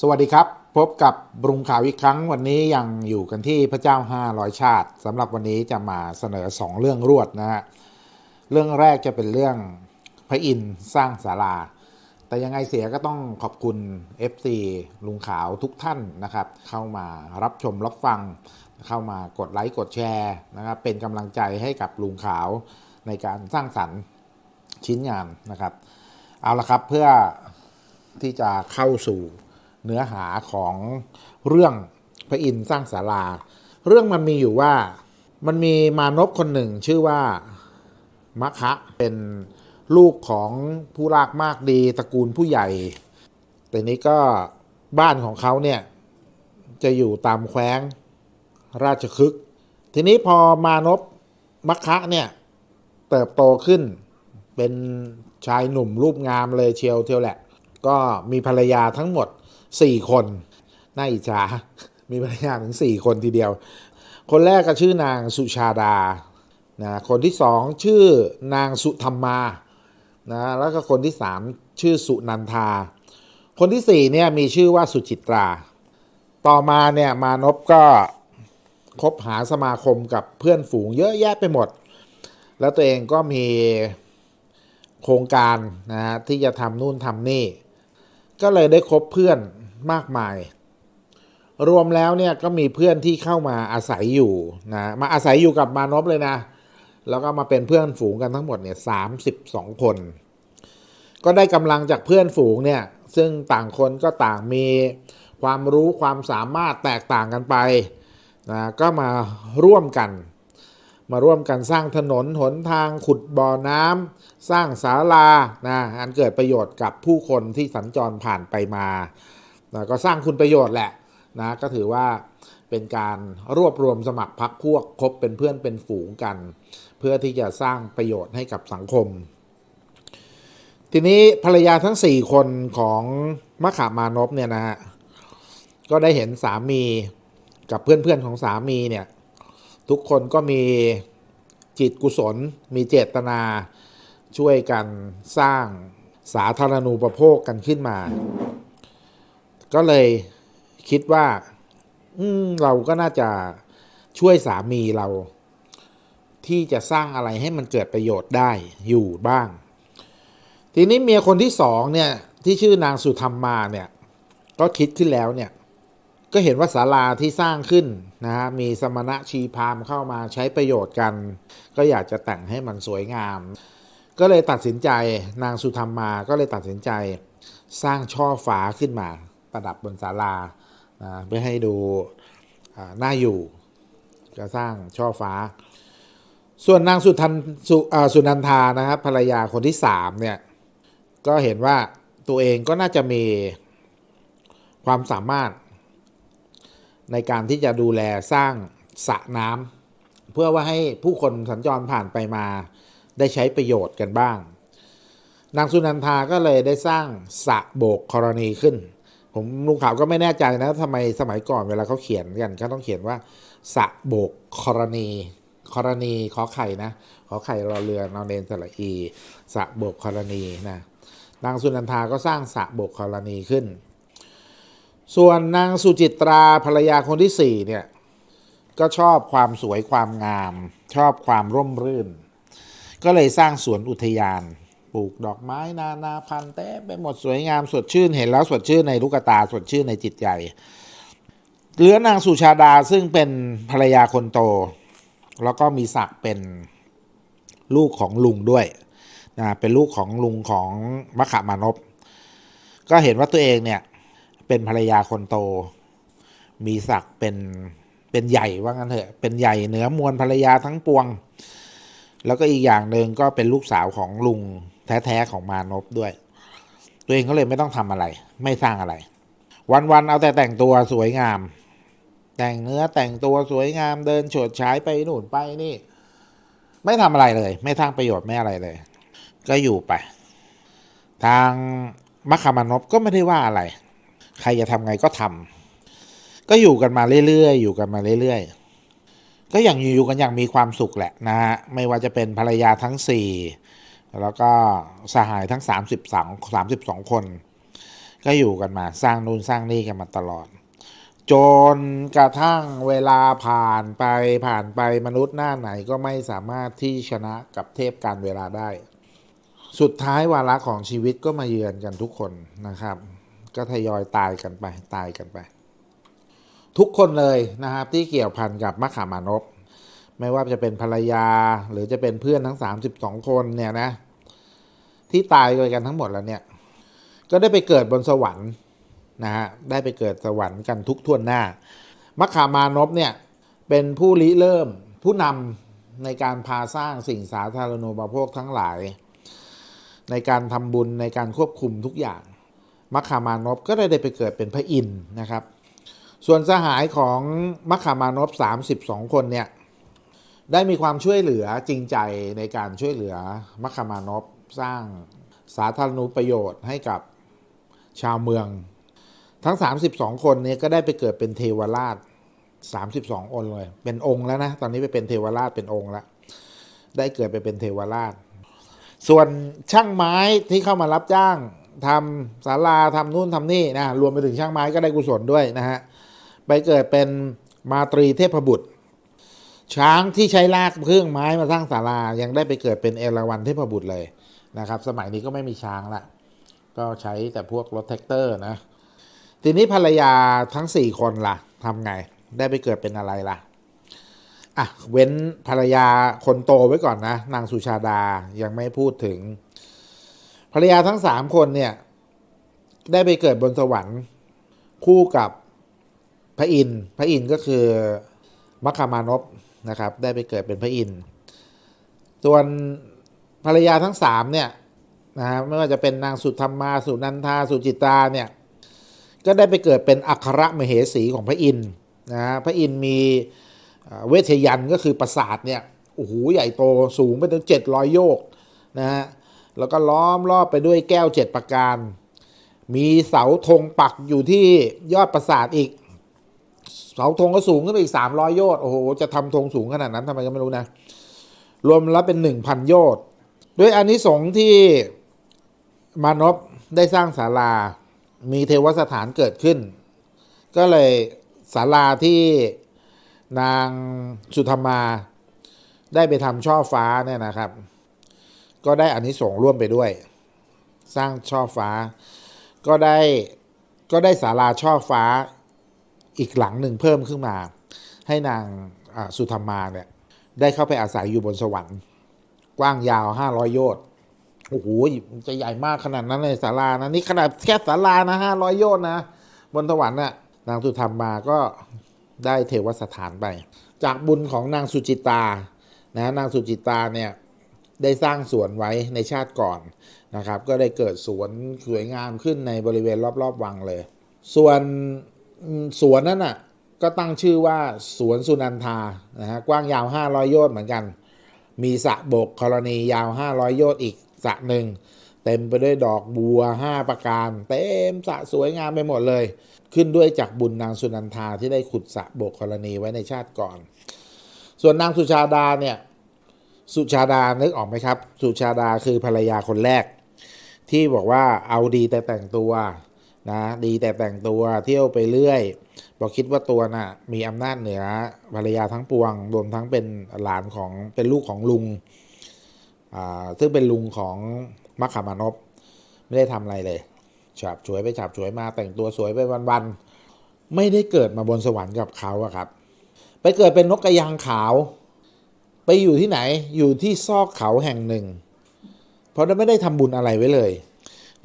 สวัสดีครับ พบกับปรุงข่าวอีกครั้งวันนี้ยังอยู่กันที่พระเจ้า 500 ชาติสำหรับวันนี้จะมาเสนอ 2 เรื่องรวดนะฮะเรื่องแรกจะเป็นเรื่องพระอินทร์สร้างศาลา แต่ยังไงเสียก็ต้องขอบคุณ FC ลุงขาวทุกท่านนะครับ เข้ามารับชมรับฟัง เข้ามากดไลค์กดแชร์นะครับเป็นกำลังใจให้กับลุงขาวในการสร้างสรรค์ชิ้นงานนะครับ เอาละครับเพื่อที่จะเข้าสู่ เนื้อหาของเรื่องพระอินทร์สร้างศาลา เรื่องมันมีอยู่ว่ามันมีมานพคนหนึ่งชื่อว่ามัคคะเป็นลูกของผู้รากมากดีตระกูลผู้ใหญ่ แต่นี้ก็บ้านของเขาเนี่ย จะอยู่ตามแคว้งราชคฤห์ทีนี้พอมานพมัคคะเนี่ย เติบโตขึ้นเป็นชายหนุ่มรูปงามเลยเชียวเทียวแหละ ก็มีภรรยาทั้งหมด 4 คน น่าอิจฉา มีภรรยาถึง 4 คนทีเดียว คนแรกก็ชื่อนางสุชาดา นะ คนที่สองชื่อนางสุธรรมา นะ แล้วก็คนที่สามชื่อสุนันทา คนที่สี่เนี่ยมีชื่อว่าสุจิตรา ต่อมาเนี่ยมานพก็คบหาสมาคมกับเพื่อนฝูงเยอะแยะไปหมด แล้วตัวเองก็มีโครงการนะฮะที่จะทำนู่นทำนี่ ก็เลยได้คบเพื่อนมากมาย รวมแล้วเนี่ยก็มีเพื่อนที่เข้ามาอาศัยอยู่นะมาอาศัยอยู่กับมานพเลยนะ แล้วก็มาเป็นเพื่อนฝูงกันทั้งหมดเนี่ยสามสิบสองคน ก็ได้กำลังจากเพื่อนฝูงเนี่ยซึ่งต่างคนก็ต่างมีความรู้ความสามารถแตกต่างกันไปนะก็มาร่วมกัน มาร่วมกันสร้างถนนหนทางขุดบ่อน้ำสร้างศาลานะอันเกิดประโยชน์กับผู้คนที่สัญจรผ่านไปมานะก็สร้างคุณประโยชน์แหละนะก็ถือว่าเป็นการรวบรวมสมัครพรรคพวกคบเป็นเพื่อนเป็นฝูงกัน เพื่อที่จะสร้างประโยชน์ให้กับสังคม ทีนี้ภรรยาทั้ง 4 คนของมะขามานพเนี่ยนะฮะก็ได้เห็นสามีกับเพื่อนๆของสามีเนี่ย ทุกคนก็มีจิตกุศล มีเจตนาช่วยกันสร้างสาธารณูปโภคกันขึ้นมา ก็เลยคิดว่าเราก็น่าจะช่วยสามีเรา ที่จะสร้างอะไรให้มันเกิดประโยชน์ได้อยู่บ้าง ทีนี้เมียคนที่สองเนี่ยที่ชื่อนางสุธรรมมาเนี่ย ก็คิดขึ้นแล้วเนี่ย ก็เห็นว่าศาลาที่สร้างขึ้นนะฮะมีสมณะชีพามเข้ามาใช้ประโยชน์กัน ก็อยากจะแต่งให้มันสวยงาม ก็เลยตัดสินใจนางสุธรรมมาก็เลยตัดสินใจสร้างช่อฟ้าขึ้นมา ประดับบนศาลานะเพื่อให้ดูน่าอยู่ ก็สร้างช่อฟ้า ส่วนนางสุทันสสุนันทานะครับภรรยาคนที่สามเนี่ยก็เห็นว่าตัวเองก็น่าจะมีความสามารถ ในการที่จะดูแลสร้างสระน้ำเพื่อว่าให้ผู้คนสัญจรผ่านไปมาได้ใช้ประโยชน์กันบ้าง นางสุนันทาก็เลยได้สร้างสระโบกกรณีขึ้น ผมลุงขาวก็ไม่แน่ใจนะทำไมสมัยก่อนเวลาเขาเขียนกันเขาต้องเขียนว่าสระโบกกรณีกรณีขอไข่นะขอไข่รอเรือนอนเนนสระอีสระโบกกรณีนะนางสุนันทาก็สร้างสระโบกกรณีขึ้น ส่วนนางสุจิตราภรรยาคนที่สี่เนี่ยก็ชอบความสวยความงาม ชอบความร่มรื่น ก็เลยสร้างสวนอุทยาน ปลูกดอกไม้นานาพันธุ์เต็มไปหมดสวยงามสดชื่นเห็นแล้วสดชื่นในลูกตาสดชื่นในจิตใจเหลือนางสุชาดาซึ่งเป็นภรรยาคนโต แล้วก็มีศักดิ์เป็นลูกของลุงด้วยนะเป็นลูกของลุงของมะขามานพก็เห็นว่าตัวเองเนี่ย เป็นภรรยาคนโต มีศักดิ์เป็นเป็นใหญ่ว่างั้นเถอะ เป็นใหญ่เหนือมวลภรรยาทั้งปวง แล้วก็อีกอย่างหนึ่งก็เป็นลูกสาวของลุงแท้ๆของมานพด้วย ตัวเองก็เลยไม่ต้องทำอะไร ไม่สร้างอะไร วันๆเอาแต่แต่งตัวสวยงาม แต่งเนื้อแต่งตัวสวยงามเดินโฉดฉายไปนู่นไปนี่ ไม่ทำอะไรเลย ไม่สร้างประโยชน์ไม่อะไรเลย ก็อยู่ไป ทางมัคคามานพก็ไม่ได้ว่าอะไร ใครจะทำไงก็ทำก็อยู่กันมาเรื่อยๆอยู่กันมาเรื่อยๆ ก็อย่างอยู่กันอย่างมีความสุขแหละนะฮะไม่ว่าจะเป็นภรรยาทั้งสี่แล้วก็สหายทั้ง 32 32 คน ก็อยู่กันมาสร้างนู่นสร้างนี่กันมาตลอด จนกระทั่งเวลาผ่านไปผ่านไปมนุษย์หน้าไหนก็ไม่สามารถที่ชนะกับเทพการเวลาได้ สุดท้ายวาระของชีวิตก็มาเยือนกันทุกคนนะครับ ก็ทยอยตายกันไปตายกันไป ทุกคนเลยนะครับที่เกี่ยวพันกับมะขามานพไม่ว่าจะเป็นภรรยาหรือจะเป็นเพื่อนทั้ง 32 คนเนี่ยนะ ที่ตายไปกันทั้งหมดแล้วเนี่ย ก็ได้ไปเกิดบนสวรรค์นะฮะได้ไปเกิดสวรรค์กันทุกทวนหน้ามัคคามานพเนี่ยเป็นผู้ริเริ่มผู้นำในการพาสร้างสิ่งสาธารณูปโภคทั้งหลาย ในการทำบุญในการควบคุมทุกอย่าง มัคคามานพก็ได้ไปเกิดเป็นพระอินทร์นะครับ ส่วนสหายของมัคคามานพ32 คนเนี่ยได้มีความช่วยเหลือจริงใจในการช่วยเหลือมัคคามานพสร้างสาธารณูประโยชน์ให้กับชาวเมือง ทั้ง 32 คนนี้ก็ได้ไปเกิดเป็นเทวราช 32 องค์เลย เป็นองค์แล้วนะ ตอนนี้ไปเป็นเทวราชเป็นองค์แล้ว ได้เกิดไปเป็นเทวราช ส่วนช่างไม้ที่เข้ามารับจ้าง ทำศาลาทำนู่นทำนี่นะรวมไปถึงช่างไม้ก็ได้กุศลด้วยนะฮะไปเกิดเป็นมาตรีเทพบุตร ช้างที่ใช้ลากเครื่องไม้มาสร้างศาลายังได้ไปเกิดเป็นเอราวัณเทพบุตรเลยนะครับ สมัยนี้ก็ไม่มีช้างละก็ใช้แต่พวกรถแท็กเตอร์นะทีนี้ภรรยาทั้งสี่คนล่ะทำไงได้ไปเกิดเป็นอะไรล่ะอะเว้นภรรยาคนโตไว้ก่อนนะ นางสุชาดายังไม่พูดถึง ภรรยาทั้งสามคนเนี่ย ได้ไปเกิดบนสวรรค์ คู่กับพระอินทร์พระอินทร์ก็คือมัคคามานพนะครับ ได้ไปเกิดเป็นพระอินทร์ส่วนภรรยาทั้งสามเนี่ยนะฮะไม่ว่าจะเป็นนางสุธรรมาสุนันทาสุจิตาเนี่ยก็ได้ไปเกิดเป็นอัครมเหสีของพระอินทร์นะฮะพระอินทร์มีเวทยันก็คือปราสาทเนี่ยโอ้โหใหญ่โตสูงไปถึงเจ็ดร้อยโยกนะฮะ แล้วก็ล้อมรอบไปด้วยแก้วเจ็ดประการ มีเสาธงปักอยู่ที่ยอดปราสาทอีก เสาธงก็สูงขึ้นไปอีกสามร้อยโยชน์โอ้โห จะทำธงสูงขนาดนั้นทำไมก็ไม่รู้นะ รวมแล้วเป็นหนึ่งพันโยชน์ด้วยอานิสงส์ที่มานพได้สร้างศาลา มีเทวสถานเกิดขึ้น ก็เลยศาลาที่นางสุธรรมาได้ไปทำช่อฟ้าเนี่ยนะครับ ก็ได้อานิสงส์ร่วมไปด้วย สร้างช่อฟ้า ก็ได้ก็ได้ศาลาช่อฟ้าอีกหลังหนึ่งเพิ่มขึ้นมา ให้นางสุธรรมาเนี่ยได้เข้าไปอาศัยอยู่บนสวรรค์ กว้างยาวห้าร้อยโยชน์โอ้โหจะใหญ่มากขนาดนั้นเลยศาลานะนี่ขนาดแค่ศาลานะห้าร้อยโยชน์นะ บนสวรรค์น่ะนางสุธรรมาก็ได้เทวสถานไป จากบุญของนางสุจิตานะนางสุจิตาเนี่ย ได้สร้างสวนไว้ในชาติก่อนนะครับ ก็ได้เกิดสวนสวยงามขึ้นในบริเวณรอบๆวังเลย ส่วนสวนนั้นน่ะก็ตั้งชื่อว่าสวนสุนันทานะฮะกว้างยาว 500 โยชน์เหมือนกัน มีสระโบกกรณียาว 500 โยชน์อีกสระหนึ่งเต็มไปด้วยดอกบัว 5 ประการ เต็มสระสวยงามไปหมดเลย ขึ้นด้วยจากบุญนางสุนันทาที่ได้ขุดสระโบกกรณีไว้ในชาติก่อน ส่วนนางสุชาดาเนี่ย สุชาดานึกออกไหมครับ สุชาดาคือภรรยาคนแรก ที่บอกว่าเอาดีแต่แต่งตัวนะดีแต่แต่งตัวเที่ยวไปเรื่อย บอกคิดว่าตัวน่ะมีอำนาจเหนือภรรยาทั้งปวง รวมทั้งเป็นหลานของเป็นลูกของลุงอ่าซึ่งเป็นลุงของมัคคามานพไม่ได้ทำอะไรเลยฉาบฉวยไปฉาบฉวยมาแต่งตัวสวยไปวันๆไม่ได้เกิดมาบนสวรรค์กับเขาอะครับ ไปเกิดเป็นนกกระยางขาว ไปอยู่ที่ไหนอยู่ที่ซอกเขาแห่งหนึ่ง เพราะไม่ได้ทำบุญอะไรไว้เลย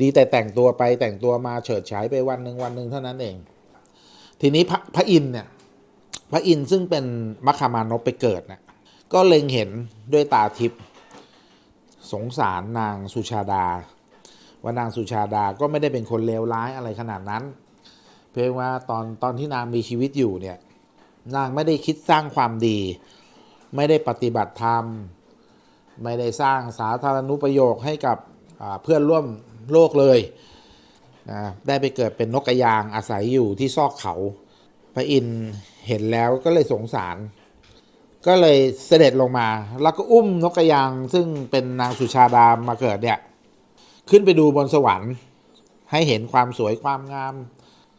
ดีแต่แต่งตัวไปแต่งตัวมาเฉิดฉายไปวันหนึ่งวันหนึ่งเท่านั้นเอง ทีนี้พระพระอินเนี่ยพระอินซึ่งเป็นมัคคามานพไปเกิดเนี่ยก็เล็งเห็นด้วยตาทิพย์สงสารนางสุชาดา ว่านางสุชาดาก็ไม่ได้เป็นคนเลวร้ายอะไรขนาดนั้น เพียงว่าตอนตอนที่นางมีชีวิตอยู่เนี่ยนางไม่ได้คิดสร้างความดี ไม่ได้ปฏิบัติธรรม ไม่ได้สร้างสาธารณูปโยชน์ให้กับเพื่อนร่วมโลกเลยนะได้ไปเกิดเป็นนกกระยางอาศัยอยู่ที่ซอกเขา พระอินทร์เห็นแล้วก็เลยสงสาร ก็เลยเสด็จลงมา แล้วก็อุ้มนกกระยางซึ่งเป็นนางสุชาดามาเกิดเนี่ย ขึ้นไปดูบนสวรรค์ ให้เห็นความสวยความงาม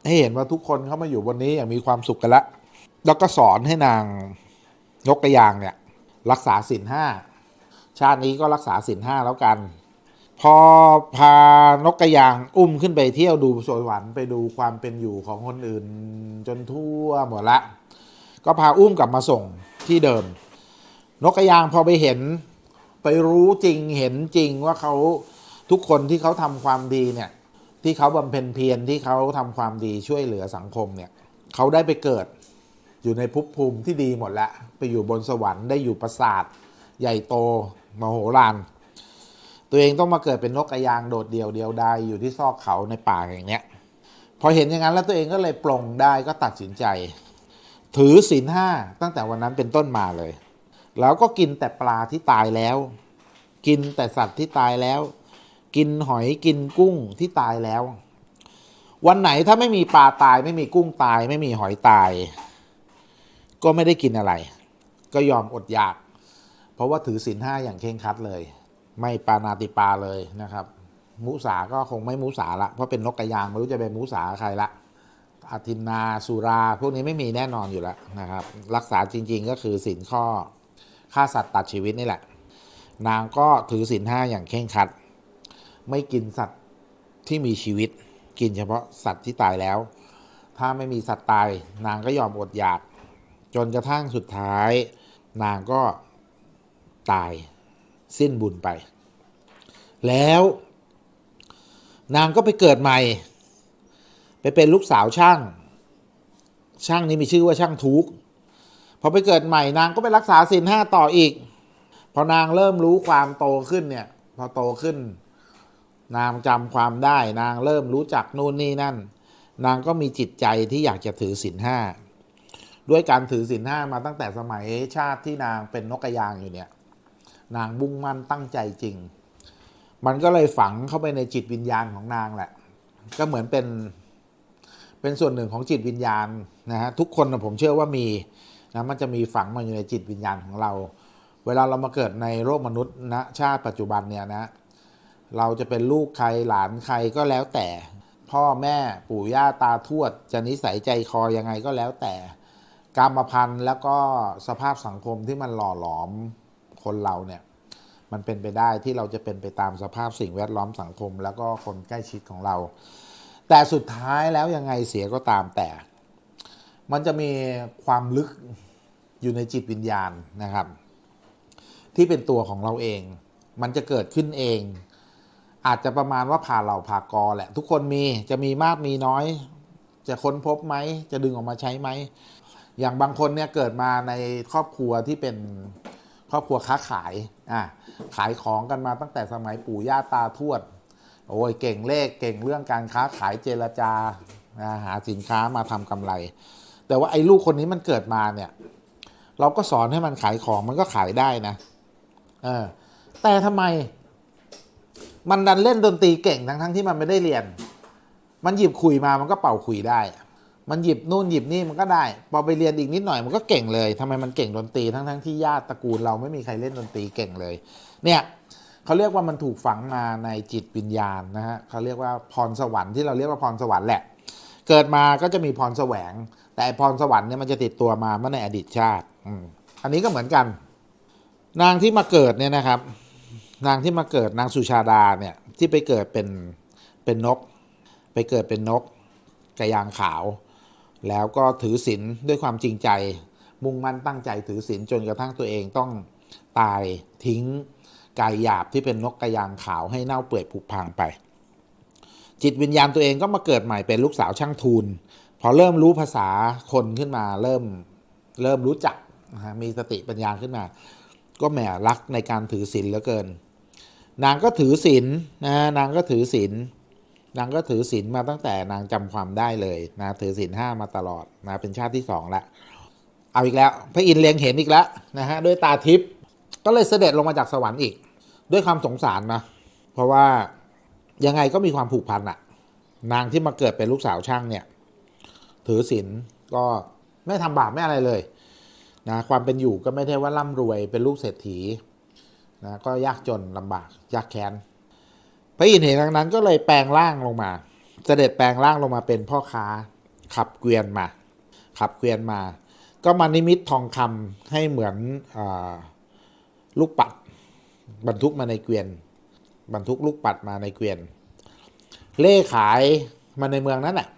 ให้เห็นว่าทุกคนเข้ามาอยู่บนนี้อย่างมีความสุขกันละ แล้วก็สอนให้นาง นกกระยางเนี่ยรักษาศีลห้าชาตินี้ก็รักษาศีลห้าแล้วกัน พอพานกกระยางอุ้มขึ้นไปเที่ยวดูสวรรค์ไปดูความเป็นอยู่ของคนอื่นจนทั่วหมดละ ก็พาอุ้มกลับมาส่งที่เดิม นกกระยางพอไปเห็น ไปรู้จริงเห็นจริงว่าเขาทุกคนที่เขาทำความดีเนี่ยที่เขาบำเพ็ญเพียรที่เขาทำความดีช่วยเหลือสังคมเนี่ยเขาได้ไปเกิด อยู่ในภพภูมิที่ดีหมดแล้วไปอยู่บนสวรรค์ได้อยู่ปราสาทใหญ่โตมโหฬารตัวเองต้องมาเกิดเป็นนกกระยางโดดเดี่ยวเดียวดายอยู่ที่ซอกเขาในป่าอย่างเนี้ยพอเห็นอย่างนั้นแล้วตัวเองก็เลยปลงได้ก็ตัดสินใจ ถือศีลห้าตั้งแต่วันนั้นเป็นต้นมาเลย แล้วก็กินแต่ปลาที่ตายแล้ว กินแต่สัตว์ที่ตายแล้ว กินหอยกินกุ้งที่ตายแล้ว วันไหนถ้าไม่มีปลาตาย ไม่มีกุ้งตาย ไม่มีหอยตาย ก็ไม่ได้กินอะไร ก็ยอมอดอยาก เพราะว่าถือศีลห้าอย่างเคร่งครัดเลย ไม่ปานาติปาเลยนะครับ มุสาก็คงไม่มุสาละเพราะเป็นนกกระยางไม่รู้จะเป็นมุสาใครละอาทินนาสุราพวกนี้ไม่มีแน่นอนอยู่แล้วนะครับ รักษาจริงๆก็คือศีลข้อฆ่าสัตว์ตัดชีวิตนี่แหละ นางก็ถือศีลห้าอย่างเคร่งครัด ไม่กินสัตว์ที่มีชีวิต กินเฉพาะสัตว์ที่ตายแล้ว ถ้าไม่มีสัตว์ตาย นางก็ยอมอดอยาก จนกระทั่งสุดท้าย นางก็ตายสิ้นบุญไป แล้ว นางก็ไปเกิดใหม่ ไปเป็นลูกสาวช่าง ช่างนี้มีชื่อว่าช่างทุกข์พอไปเกิดใหม่นางก็ไปรักษาศีลห้าต่ออีก พอนางเริ่มรู้ความโตขึ้นเนี่ย พอโตขึ้น นางจำความได้ นางเริ่มรู้จักนู่นนี่นั่น นางก็มีจิตใจที่อยากจะถือศีลห้า ด้วยการถือศีลห้ามาตั้งแต่สมัยชาติที่นางเป็นนกกระยางอยู่เนี่ย นางมุ่งมั่นตั้งใจจริง มันก็เลยฝังเข้าไปในจิตวิญญาณของนางแหละ ก็เหมือนเป็นเป็นส่วนหนึ่งของจิตวิญญาณนะฮะทุกคนนะผมเชื่อว่ามีนะมันจะมีฝังมาอยู่ในจิตวิญญาณของเรา เวลาเรามาเกิดในโลกมนุษย์นะชาติปัจจุบันเนี่ยนะเราจะเป็นลูกใครหลานใครก็แล้วแต่ พ่อแม่ปู่ย่าตาทวดจะนิสัยใจคอยังไงก็แล้วแต่ กรรมพันธุ์แล้วก็สภาพสังคมที่มันหล่อหลอมคนเราเนี่ยมันเป็นไปได้ที่เราจะเป็นไปตามสภาพสิ่งแวดล้อมสังคม แล้วก็คนใกล้ชิดของเรา แต่สุดท้ายแล้วยังไงเสียก็ตามแต่ มันจะมีความลึกอยู่ในจิตวิญญาณนะครับ ที่เป็นตัวของเราเอง มันจะเกิดขึ้นเอง อาจจะประมาณว่าผ่าเหล่าผ่ากอแหละ ทุกคนมีจะมีมากมีน้อย จะค้นพบไหม จะดึงออกมาใช้ไหม อย่างบางคนเนี่ยเกิดมาในครอบครัวที่เป็นครอบครัวค้าขายอะขายของกันมาตั้งแต่สมัยปู่ย่าตาทวด โอ้ยเก่งเลขเก่งเรื่องการค้าขายเจรจาหาสินค้ามาทำกำไร แต่ว่าไอ้ลูกคนนี้มันเกิดมาเนี่ย เราก็สอนให้มันขายของมันก็ขายได้นะเออแต่ทำไม มันดันเล่นดนตรีเก่งทั้งทั้งที่มันไม่ได้เรียน มันหยิบขุยมามันก็เป่าขุยได้ มันหยิบนู่นหยิบนี่มันก็ได้ พอไปเรียนอีกนิดหน่อยมันก็เก่งเลยทำไมมันเก่งดนตรีทั้งทั้งๆที่ญาติตระกูลเราไม่มีใครเล่นดนตรีเก่งเลย เนี่ยเขาเรียกว่ามันถูกฝังมาในจิตวิญญาณนะฮะเขาเรียกว่าพรสวรรค์ที่เราเรียกว่าพรสวรรค์แหละ เกิดมาก็จะมีพรแสวง แต่พรสวรรค์เนี่ยมันจะติดตัวมาเมื่อในอดีตชาติอันนี้ก็เหมือนกัน นางที่มาเกิดเนี่ยนะครับ นางที่มาเกิดนางสุชาดาเนี่ยที่ไปเกิดเป็นเป็นนก ไปเกิดเป็นนกกระยางขาว แล้วก็ถือศีลด้วยความจริงใจ มุ่งมั่นตั้งใจถือศีลจนกระทั่งตัวเองต้องตายทิ้งกายหยาบที่เป็นนกกระยางขาวให้เน่าเปื่อยผุพังไป จิตวิญญาณตัวเองก็มาเกิดใหม่เป็นลูกสาวช่างทูลพอเริ่มรู้ภาษาคนขึ้นมาเริ่มเริ่มรู้จักมีสติปัญญาขึ้นมา ก็แหมรักในการถือศีลเหลือเกิน นางก็ถือศีลนะฮะนางก็ถือศีล นางก็ถือศีลมาตั้งแต่นางจำความได้เลยนะถือศีลห้ามาตลอดนะเป็นชาติที่สองละเอาอีกแล้วพระอินทร์เลียงเห็นอีกแล้วนะฮะด้วยตาทิพย์ก็เลยเสด็จลงมาจากสวรรค์อีก ด้วยความสงสารนะเพราะว่ายังไงก็มีความผูกพันอะนางที่มาเกิดเป็นลูกสาวช่างเนี่ย ถือศีลก็ไม่ทำบาปไม่อะไรเลยนะความเป็นอยู่ก็ไม่ได้ว่าร่ำรวยเป็นลูกเศรษฐีนะก็ยากจนลำบากยากแค้น พระอินทร์เห็นดังนั้นก็เลยแปลงร่างลงมา เสด็จแปลงร่างลงมาเป็นพ่อค้า ขับเกวียนมา ขับเกวียนมา ก็มานิมิตทองคำให้เหมือนอลูกปัด บรรทุกมาในเกวียน บรรทุกลูกปัดมาในเกวียน เล่ขายมาในเมืองนั้นแหละ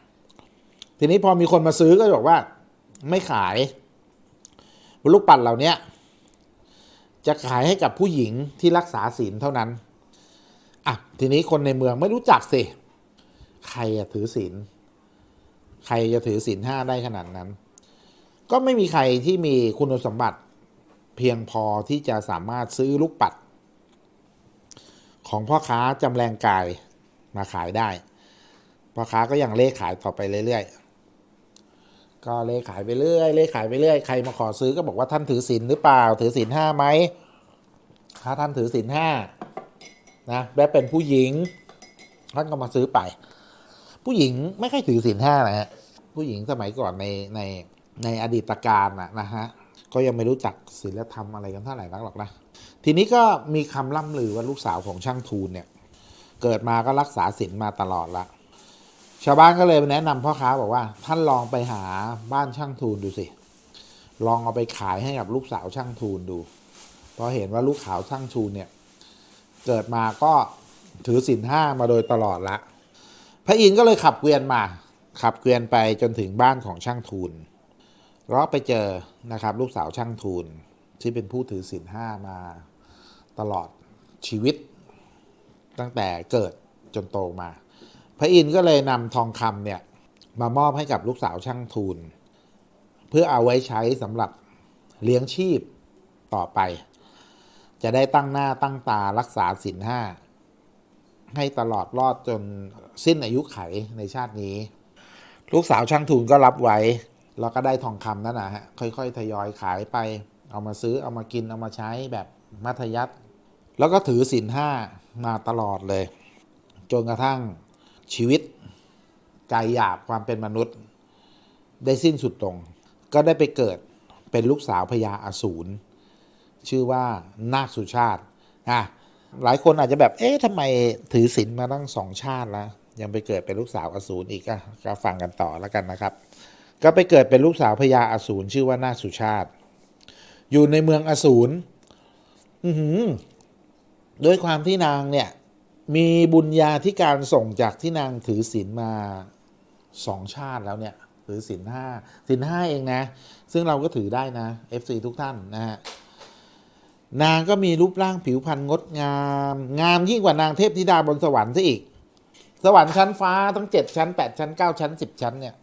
ทีนี้พอมีคนมาซื้อก็บอกว่า ไม่ขาย ลูกปัดเหล่านี้จะขายให้กับผู้หญิงที่รักษาศีลเท่านั้น อะทีนี้คนในเมืองไม่รู้จักสิ ใครจะถือศีลใครจะถือศีลห้าได้ขนาดนั้น ก็ไม่มีใครที่มีคุณสมบัติเพียงพอที่จะสามารถซื้อลูกปัด ของพ่อค้าจำแรงกายมาขายได้ พ่อค้าก็ยังเล่ขายต่อไปเรื่อยๆ ก็เล่ขายไปเรื่อยเล่ขายไปเรื่อย ใครมาขอซื้อก็บอกว่าท่านถือศีลหรือเปล่า ถือศีลห้าไหมถ้าท่านถือศีลห้า นะและเป็นผู้หญิงท่านก็มาซื้อไป ผู้หญิงไม่ค่อยถือศีลห้านะฮะผู้หญิงสมัยก่อนในในในอดีตการนะนะฮะก็ยังไม่รู้จักศีลธรรมอะไรกันเท่าไหร่นักหรอกนะทีนี้ก็มีคำล่ำลือว่าลูกสาวของช่างทูลเนี่ย เกิดมาก็รักษาศีลมาตลอดละชาวบ้านก็เลยแนะนำพ่อค้าบอกว่า ท่านลองไปหาบ้านช่างทูลดูสิ ลองเอาไปขายให้กับลูกสาวช่างทูลดูเพราะเห็นว่าลูกสาวช่างทูลเนี่ย เกิดมาก็ถือศีลห้ามาโดยตลอดละ พระอินทร์ก็เลยขับเกวียนมา ขับเกวียนไปจนถึงบ้านของช่างทูลแล้วไปเจอนะครับลูกสาวช่างทูลที่เป็นผู้ถือศีลห้ามาตลอดชีวิต ตั้งแต่เกิดจนโตมา พระอินทร์ก็เลยนำทองคำเนี่ยมามอบให้กับลูกสาวช่างทูลเพื่อเอาไว้ใช้สำหรับเลี้ยงชีพต่อไป จะได้ตั้งหน้าตั้งตารักษาศีลห้าให้ตลอดรอดจนสิ้นอายุไขในชาตินี้ ลูกสาวช่างทูลก็รับไว้ แล้วก็ได้ทองคำนั่นนะฮะค่อยๆ ทยอยขายไป เอามาซื้อเอามากินเอามาใช้แบบมัธยัติแล้วก็ถือศีลห้ามาตลอดเลย จนกระทั่งชีวิตกายหยาบความเป็นมนุษย์ ได้สิ้นสุดลงก็ได้ไปเกิดเป็นลูกสาวพญาอสูร ชื่อว่านาคสุชาติอะหลายคนอาจจะแบบ เอ๊ะทำไมถือศีลมาตั้งสองชาติแล้ว ยังไปเกิดเป็นลูกสาวอสูรอีกอะก็ฟังกันต่อแล้วกันนะครับ ก็ไปเกิดเป็นลูกสาวพญาอสูรชื่อว่านาคสุชาติ อยู่ในเมืองอสูรอือหือด้วยความที่นางเนี่ย มีบุญญาธิการส่งจากที่นางถือศีลมาสองชาติแล้วเนี่ยถือศีลห้าศีลห้าเองนะ ซึ่งเราก็ถือได้นะ FC ทุกท่านนะฮะ นางก็มีรูปร่างผิวพรรณงดงาม งามยิ่งกว่านางเทพธิดาบนสวรรค์ซะอีก สวรรค์ชั้นฟ้าทั้งเจ็ดชั้นแปดชั้นเก้าชั้นสิบชั้นเนี่ย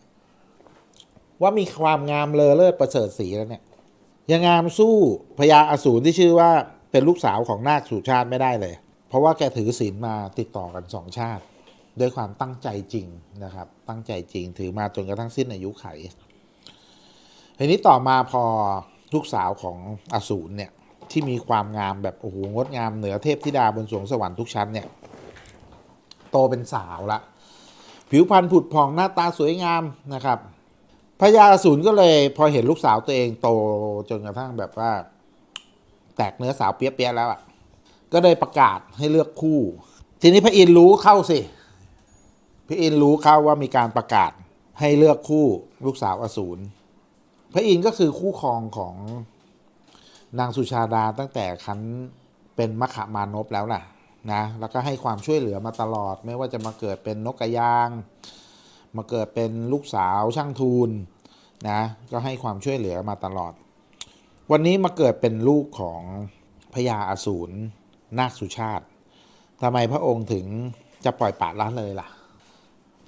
ว่ามีความงามเลอเลิศประเสริฐสีแล้วเนี่ย ยังงามสู้พญาอสูรที่ชื่อว่าเป็นลูกสาวของนาคสุชาติไม่ได้เลย เพราะว่าแกถือศีลมาติดต่อกันสองชาติ ด้วยความตั้งใจจริงนะครับ ตั้งใจจริงถือมาจนกระทั่งสิ้นอายุไขทีนี้ต่อมาพอลูกสาวของอสูรเนี่ย ที่มีความงามแบบโอ้โหงดงามเหนือเทพธิดาบนสวงสวรรค์ทุกชั้นเนี่ยโตเป็นสาวละ ผิวพรรณผุดผ่องหน้าตาสวยงามนะครับพญาอสูรก็เลยพอเห็นลูกสาวตัวเองโตจนกระทั่งแบบว่า แตกเนื้อสาวเปี้ยๆแล้วอะ ก็เลยประกาศให้เลือกคู่ ทีนี้พระอินรู้เข้าสิพระอินรู้เข้าว่ามีการประกาศให้เลือกคู่ลูกสาวอสูรพระอินก็คือคู่ครองของ นางสุชาดาตั้งแต่คันเป็นมขมานพแล้วล่ะนะแล้วก็ให้ความช่วยเหลือมาตลอด ไม่ว่าจะมาเกิดเป็นนกกระยาง มาเกิดเป็นลูกสาวช่างทูลนะก็ให้ความช่วยเหลือมาตลอด วันนี้มาเกิดเป็นลูกของพญาอสูรนาคสุชาติทำไมพระองค์ถึงจะปล่อยปละละเลยล่ะ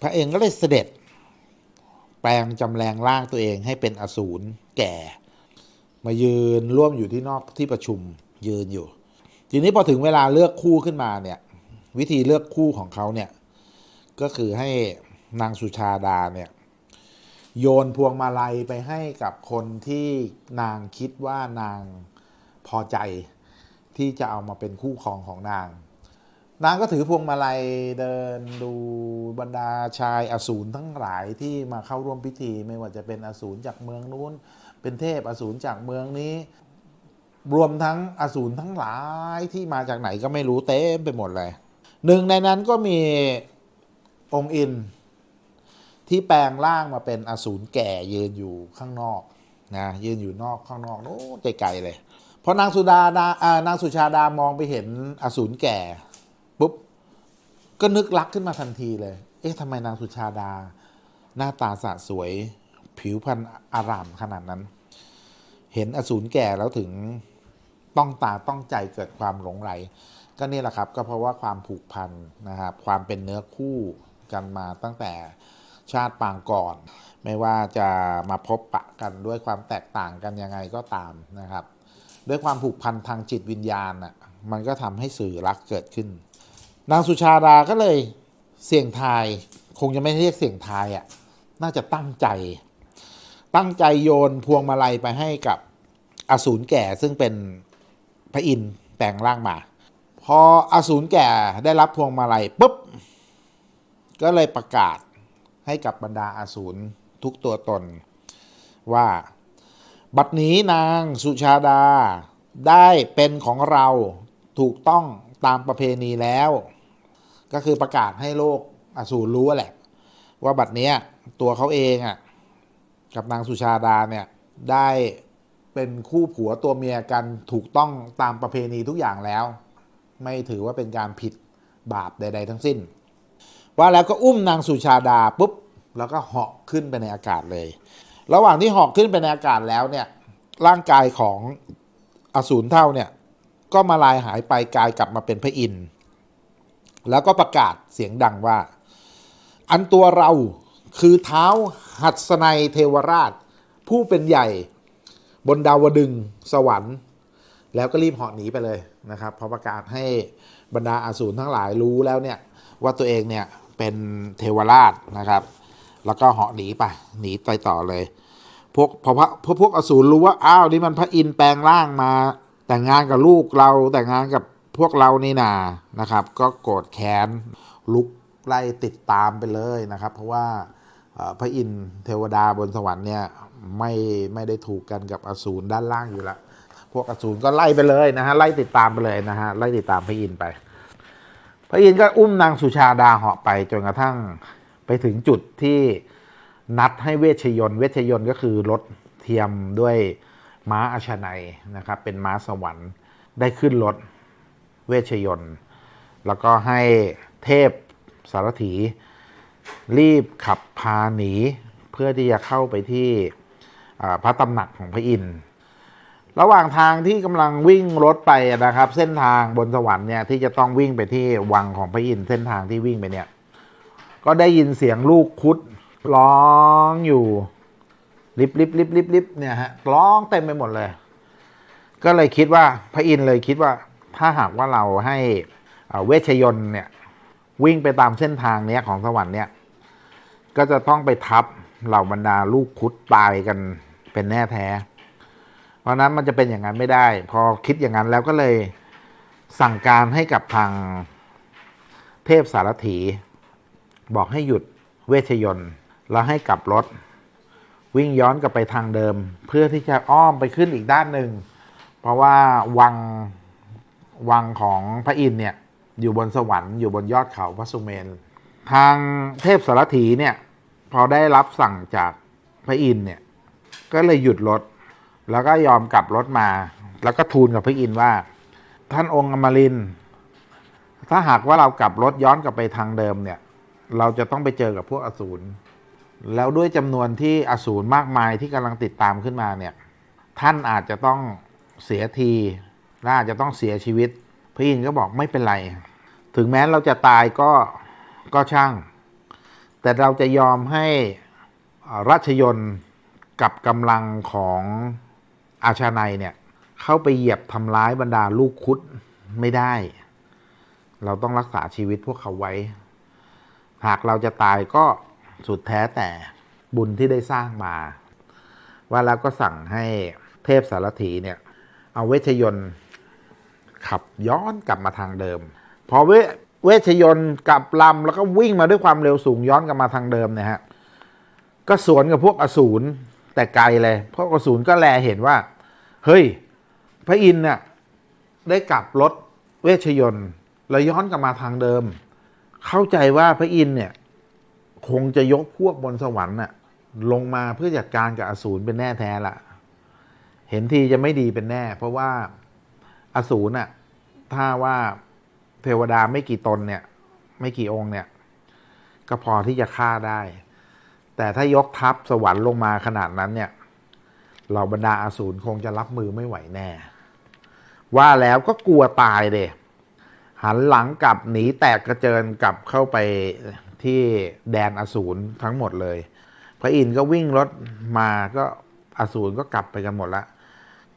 พระเองก็เลยเสด็จ แปลงจำแรงร่างตัวเองให้เป็นอสูรแก่ มายืนร่วมอยู่ที่นอกที่ประชุมยืนอยู่ ทีนี้พอถึงเวลาเลือกคู่ขึ้นมาเนี่ยวิธีเลือกคู่ของเขาเนี่ยก็คือให้นางสุชาดาเนี่ยโยนพวงมาลัยไปให้กับคนที่นางคิดว่านางพอใจที่จะเอามาเป็นคู่ครองของนาง นางก็ถือพวงมาลัยเดินดูบรรดาชายอสูรทั้งหลายที่มาเข้าร่วมพิธีไม่ว่าจะเป็นอสูรจากเมืองนู้น เป็นเทพอสูรจากเมืองนี้ รวมทั้งอสูรทั้งหลายที่มาจากไหนก็ไม่รู้เต็มไปหมดเลย หนึ่งในนั้นก็มีองค์อิน ที่แปลงร่างมาเป็นอสูรแก่ยืนอยู่ข้างนอกนะยืนอยู่นอกข้างนอกโน้นไกลๆเลยพอนางสุดาดานางสุชาดามองไปเห็นอสูรแก่ปุ๊บก็นึกรักขึ้นมาทันทีเลย เอ๊ะทำไมนางสุชาดา หน้าตาสะสวย ผิวพรรณอารามขนาดนั้น เห็นอสูรแก่แล้วถึงต้องตาต้องใจเกิดความหลงไหล ก็นี่แหละครับก็เพราะว่าความผูกพันนะครับความเป็นเนื้อคู่กันมาตั้งแต่ชาติปางก่อน ไม่ว่าจะมาพบปะกันด้วยความแตกต่างกันยังไงก็ตามนะครับ ด้วยความผูกพันทางจิตวิญญาณอะมันก็ทำให้สื่อรักเกิดขึ้น นางสุชาดาก็เลยเสี่ยงทาย คงจะไม่เรียกเสี่ยงทายอะน่าจะตั้งใจ ตั้งใจโยนพวงมาลัยไปให้กับอสูรแก่ซึ่งเป็นพระอินทร์แปลงร่างมา พออสูรแก่ได้รับพวงมาลัยปุ๊บ ก็เลยประกาศให้กับบรรดาอาสูรทุกตัวตน ว่าบัดนี้นางสุชาดาได้เป็นของเราถูกต้องตามประเพณีแล้ว ก็คือประกาศให้โลกอสูรรู้แหละ ว่าบัดเนี้ยตัวเขาเองอะ กับนางสุชาดาเนี่ยได้เป็นคู่ผัวตัวเมียกันถูกต้องตามประเพณีทุกอย่างแล้ว ไม่ถือว่าเป็นการผิดบาปใด ๆ ทั้งสิ้น ว่าแล้วก็อุ้มนางสุชาดาปุ๊บแล้วก็เหาะขึ้นไปในอากาศเลย ระหว่างที่เหาะขึ้นไปในอากาศแล้วเนี่ยร่างกายของอสูรเท่าเนี่ยก็มาลายหายไปกลายกลับมาเป็นพระอินทร์แล้วก็ประกาศเสียงดังว่า อันตัวเรา คือเท้าหัสนัยเทวราช ผู้เป็นใหญ่บนดาวดึงสวรรค์ แล้วก็รีบเหาะหนีไปเลยนะครับพอประกาศให้บรรดาอาสูรทั้งหลายรู้แล้วเนี่ยว่าตัวเองเนี่ยเป็นเทวราชนะครับ แล้วก็เหาะหนีไปหนีไปต่อเลย พวกพอพระพพวกอสูรรู้ว่าอ้าวนี่มันพระอินแปลงร่างมา แต่งงานกับลูกเราแต่งงานกับพวกเรานี่นานะครับ ก็โกรธแค้นลุกไล่ติดตามไปเลยนะครับ เพราะว่า พระอินทร์เทวดาบนสวรรค์เนี่ยไม่ไม่ได้ถูกกันกับอสูรด้านล่างอยู่ล้วพวกอสูรก็ไล่ไปเลยนะฮะไล่ติดตามไปเลยนะฮะไล่ติดตามพระอินทร์ไป พระอินทร์ก็อุ้มนางสุชาดาเหาะไปจนกระทั่งไปถึงจุดที่นัดให้เวชยนต์เวชยนต์ก็คือรถเทียมด้วยม้าอาชนัยนะครับ เป็นม้าสวรรค์ได้ขึ้นรถเวชยนต์แล้วก็ให้เทพสารถี รีบขับพาหนี เพื่อที่จะเข้าไปที่พระตำหนักของพระอินทร์ระหว่างทางที่กำลังวิ่งรถไปนะครับ เส้นทางบนสวรรค์เนี่ยที่จะต้องวิ่งไปที่วังของพระอินทร์เส้นทางที่วิ่งไปเนี่ย ก็ได้ยินเสียงลูกคุดร้องอยู่ลิบลิบลิบลิบลิบเนี่ยฮะร้องเต็มไปหมดเลย ก็เลยคิดว่าพระอินทร์เลยคิดว่าถ้าหากว่าเราให้เวชยนต์เนี่ยวิ่งไปตามเส้นทางเนี้ยของสวรรค์เนี่ย ก็จะต้องไปทับเหล่าบรรดาลูกคุดตายกันเป็นแน่แท้ เพราะนั้นมันจะเป็นอย่างนั้นไม่ได้ พอคิดอย่างนั้นแล้วก็เลยสั่งการให้กับทางเทพสารถี บอกให้หยุดเวชยนต์ แล้วให้กลับรถ วิ่งย้อนกลับไปทางเดิม เพื่อที่จะอ้อมไปขึ้นอีกด้านหนึ่ง เพราะว่าวังวังของพระอินทร์เนี่ยอยู่บนสวรรค์อยู่บนยอดเขาพระสุเมน ทางเทพสารถีเนี่ย พอได้รับสั่งจากพระอินทร์เนี่ย ก็เลยหยุดรถ แล้วก็ยอมกลับรถมา แล้วก็ทูลกับพระอินทร์ว่า ท่านองค์อมริน ถ้าหากว่าเรากลับรถย้อนกลับไปทางเดิมเนี่ย เราจะต้องไปเจอกับพวกอสูรแล้วด้วยจำนวนที่อสูรมากมายที่กำลังติดตามขึ้นมาเนี่ย ท่านอาจจะต้องเสียทีและอาจจะต้องเสียชีวิตพระอินทร์ก็บอกไม่เป็นไร ถึงแม้เราจะตายก็ ก็ช่าง แต่เราจะยอมให้ราชยนต์กับกำลังของอาชาไนเนี่ย เข้าไปเหยียบทำร้ายบรรดาลูกคุดไม่ได้ เราต้องรักษาชีวิตพวกเขาไว้ หากเราจะตายก็สุดแท้แต่บุญที่ได้สร้างมา ว่าแล้วก็สั่งให้เทพสารถีเนี่ย เอาเวชยนต์ขับย้อนกลับมาทางเดิม พอเว เวชยนต์กลับลำแล้วก็วิ่งมาด้วยความเร็วสูงย้อนกลับมาทางเดิมนี่ยฮะก็สวนกับพวกอสูรแต่ไกลเลยพวกอสูรก็แลเห็นว่า เฮ้ย พระอินทร์น่ะได้กลับรถเวชยนต์แล้วย้อนกลับมาทางเดิม เข้าใจว่าพระอินทร์เนี่ยคงจะยกพวกบนสวรรค์น่ะลงมาเพื่อจัดการกับอสูรเป็นแน่แท้ละเห็นทีจะไม่ดีเป็นแน่ เพราะว่าอสูรน่ะถ้าว่า เทวดาไม่กี่ตนเนี่ย ไม่กี่องค์เนี่ย ก็พอที่จะฆ่าได้ แต่ถ้ายกทัพสวรรค์ลงมาขนาดนั้นเนี่ยเหล่าบรรดาอาสูรคงจะรับมือไม่ไหวแน่ ว่าแล้วก็กลัวตายเดหันหลังกลับหนีแตกกระเจิงกลับเข้าไปที่แดนอสูรทั้งหมดเลย พระอินทร์ก็วิ่งรถมาก็อสูรก็กลับไปกันหมดละ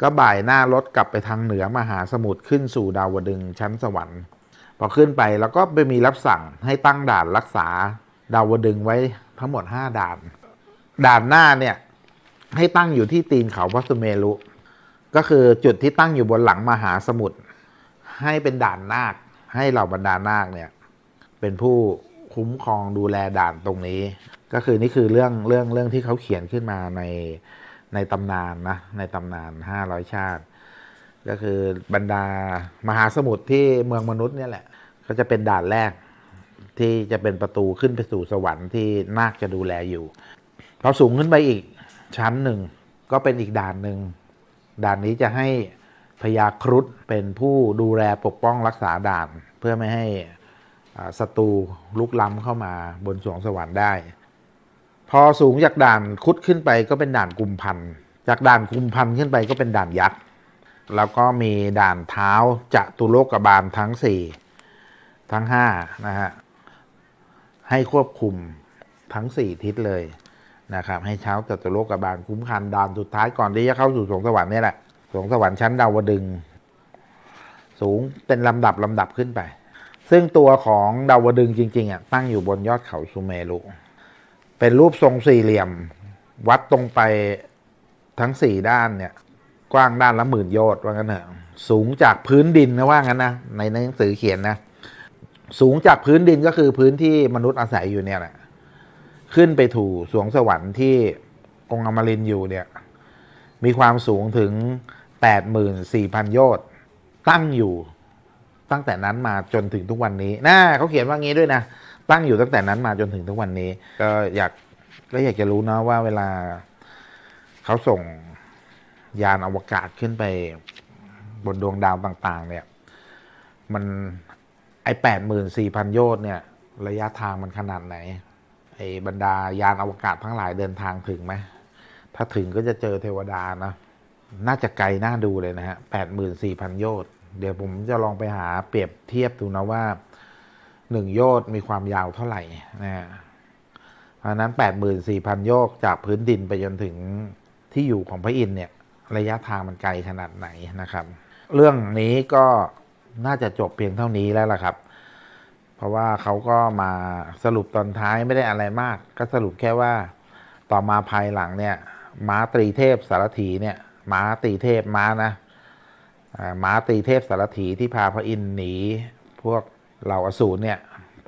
ก็บ่ายหน้ารถกลับไปทางเหนือมหาสมุทรขึ้นสู่ดาวดึงชั้นสวรรค์ พอขึ้นไปแล้วก็ไปมีรับสั่งให้ตั้งด่านรักษาดาวดึงไว้ทั้งหมด5ด่าน ด่านหน้าเนี่ย ให้ตั้งอยู่ที่ตีนเขาพระสุเมรุก็คือจุดที่ตั้งอยู่บนหลังมหาสมุทรให้เป็นด่านนาค ให้เหล่าบรรดานาคเนี่ย เป็นผู้คุ้มครองดูแลด่านตรงนี้ ก็คือนี่คือเรื่องเรื่องเรื่องที่เขาเขียนขึ้นมาในในตำนานนะในตำนานห้าร้อยชาติ ก็คือบรรดามหาสมุทรที่เมืองมนุษย์เนี่ยแหละ ก็จะเป็นด่านแรก ที่จะเป็นประตูขึ้นไปสู่สวรรค์ที่นาคจะดูแลอยู่พอสูงขึ้นไปอีกชั้นหนึ่ง ก็เป็นอีกด่านหนึ่ง ด่านนี้จะให้พญาครุฑเป็นผู้ดูแลปกป้องรักษาด่านเพื่อไม่ให้ศัตรูลุกล้ำเข้ามาบนสวงสวรรค์ได้ พอสูงจากด่านครุดขึ้นไปก็เป็นด่านกุมพันธ์จากด่านกุมพันธ์ขึ้นไปก็เป็นด่านยักษ์แล้วก็มีด่านเท้าจะตุโลกบาลทั้งสี่ ทั้งห้านะฮะให้ควบคุมทั้งสี่ทิศเลยนะครับ ให้เช้าจตุโลกบาลคุ้มคันดานสุดท้ายก่อนที่จะเข้าสู่สวงสวรรค์นี่แหละสวงสวรรค์ชั้นดาวดึง สูงเป็นลำดับลำดับขึ้นไป ซึ่งตัวของดาวดึงจริงๆอะตั้งอยู่บนยอดเขาสุเมรุเป็นรูปทรงสี่เหลี่ยม วัดตรงไปทั้งสี่ด้านเนี่ยกว้างด้านละหมื่นโยชน์ว่างั้นเถอะสูงจากพื้นดินนะว่างั้นนะในหนังสือเขียนนะ สูงจากพื้นดินก็คือพื้นที่มนุษย์อาศัยอยู่เนี่ยแหละขึ้นไปถูสวงสวรรค์ที่องค์อมรินอยู่เนี่ย มีความสูงถึง 84,000 โยชน์ตั้งอยู่ตั้งแต่นั้นมาจนถึงทุกวันนี้น่าเขาเขียนว่างี้ด้วยนะ ตั้งอยู่ตั้งแต่นั้นมาจนถึงทุกวันนี้ ก็อยากก็อยากจะรู้นะว่าเวลาเขาส่งยานอวกาศขึ้นไปบนดวงดาวต่าง ๆ เนี่ย มัน ไอ้แปดหมื่นสี่พันโยชน์เนี่ย ระยะทางมันขนาดไหน ไอ้บรรดายานอวกาศทั้งหลายเดินทางถึงไหม ถ้าถึงก็จะเจอเทวดานะ น่าจะไกลน่าดูเลยนะฮะแปดหมื่นสี่พันโยชน์ เดี๋ยวผมจะลองไปหาเปรียบเทียบดูนะว่าหนึ่งโยชน์มีความยาวเท่าไหร่นะฮะเพราะฉะนั้นแปดหมื่นสี่พันโยชน์จากพื้นดินไปจนถึงที่อยู่ของพระอินทร์เนี่ย ระยะทางมันไกลขนาดไหนนะครับ เรื่องนี้ก็ น่าจะจบเพียงเท่านี้แล้วล่ะครับ เพราะว่าเขาก็มาสรุปตอนท้ายไม่ได้อะไรมาก ก็สรุปแค่ว่าต่อมาภายหลังเนี่ย ม้าตรีเทพสารถีเนี่ย ม้าตรีเทพม้านะม้าตรีเทพสารถีที่พาพระอินทร์หนี พวกเหล่าอสูรเนี่ย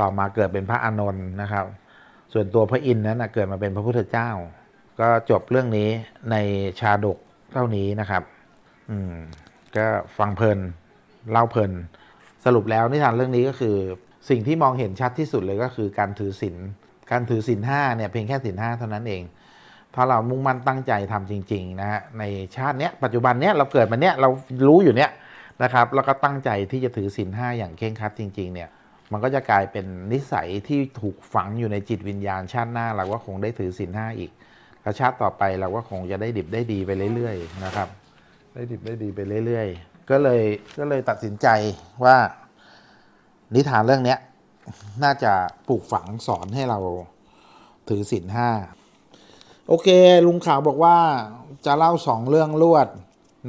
ต่อมาเกิดเป็นพระอานนท์นะครับ ส่วนตัวพระอินทร์นั้นนะเกิดมาเป็นพระพุทธเจ้า ก็จบเรื่องนี้ในชาดกเท่านี้นะครับ อืม ก็ฟังเพลิน เล่าเพลิน สรุปแล้วนิทานเรื่องนี้ก็คือสิ่งที่มองเห็นชัดที่สุดเลยก็คือการถือศีลการถือศีลห้าเนี่ยเพียงแค่ศีลห้าเท่านั้นเอง ถ้าเรามุ่งมั่นตั้งใจทำจริงๆนะฮะในชาติเนี้ยปัจจุบันเนี้ยเราเกิดมาเนี้ยเรารู้อยู่เนี้ยนะครับแล้วก็ตั้งใจที่จะถือศีลห้าอย่างเคร่งครัดจริงๆเนี่ยมันก็จะกลายเป็นนิสัยที่ถูกฝังอยู่ในจิตวิญญาณชาติหน้าเราก็คงได้ถือศีลห้าอีกแล้วชาติต่อไปเราก็คงจะได้ดิบได้ดีไปเรื่อยๆนะครับ ได้ดิบได้ดีไปเรื่อย ๆ ก็เลยก็เลยตัดสินใจว่านิทานเรื่องนี้น่าจะปลูกฝังสอนให้เราถือศีลห้าโอเค ลุงข่าวบอกว่าจะเล่าสองเรื่องรวด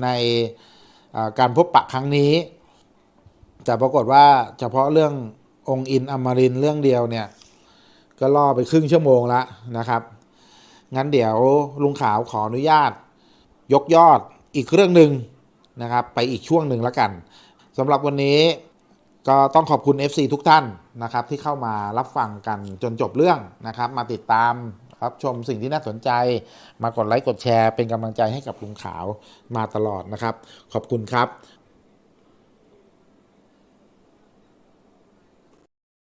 ในการพบปะครั้งนี้ แต่ปรากฏว่าเฉพาะเรื่ององค์อินอมรินเรื่องเดียวเนี่ย ก็ล่อไปครึ่งชั่วโมงละนะครับ งั้นเดี๋ยวลุงขาวขออนุญาต ยกยอดอีกเรื่องหนึ่ง นะครับไปอีกช่วงหนึ่งแล้วกันสำหรับวันนี้ก็ต้องขอบคุณ FC ทุกท่านนะครับที่เข้ามารับฟังกันจนจบเรื่องนะครับ มาติดตามรับชมสิ่งที่น่าสนใจ มากดไลค์กดแชร์เป็นกำลังใจให้กับลุงขาวมาตลอดนะครับ ขอบคุณครับ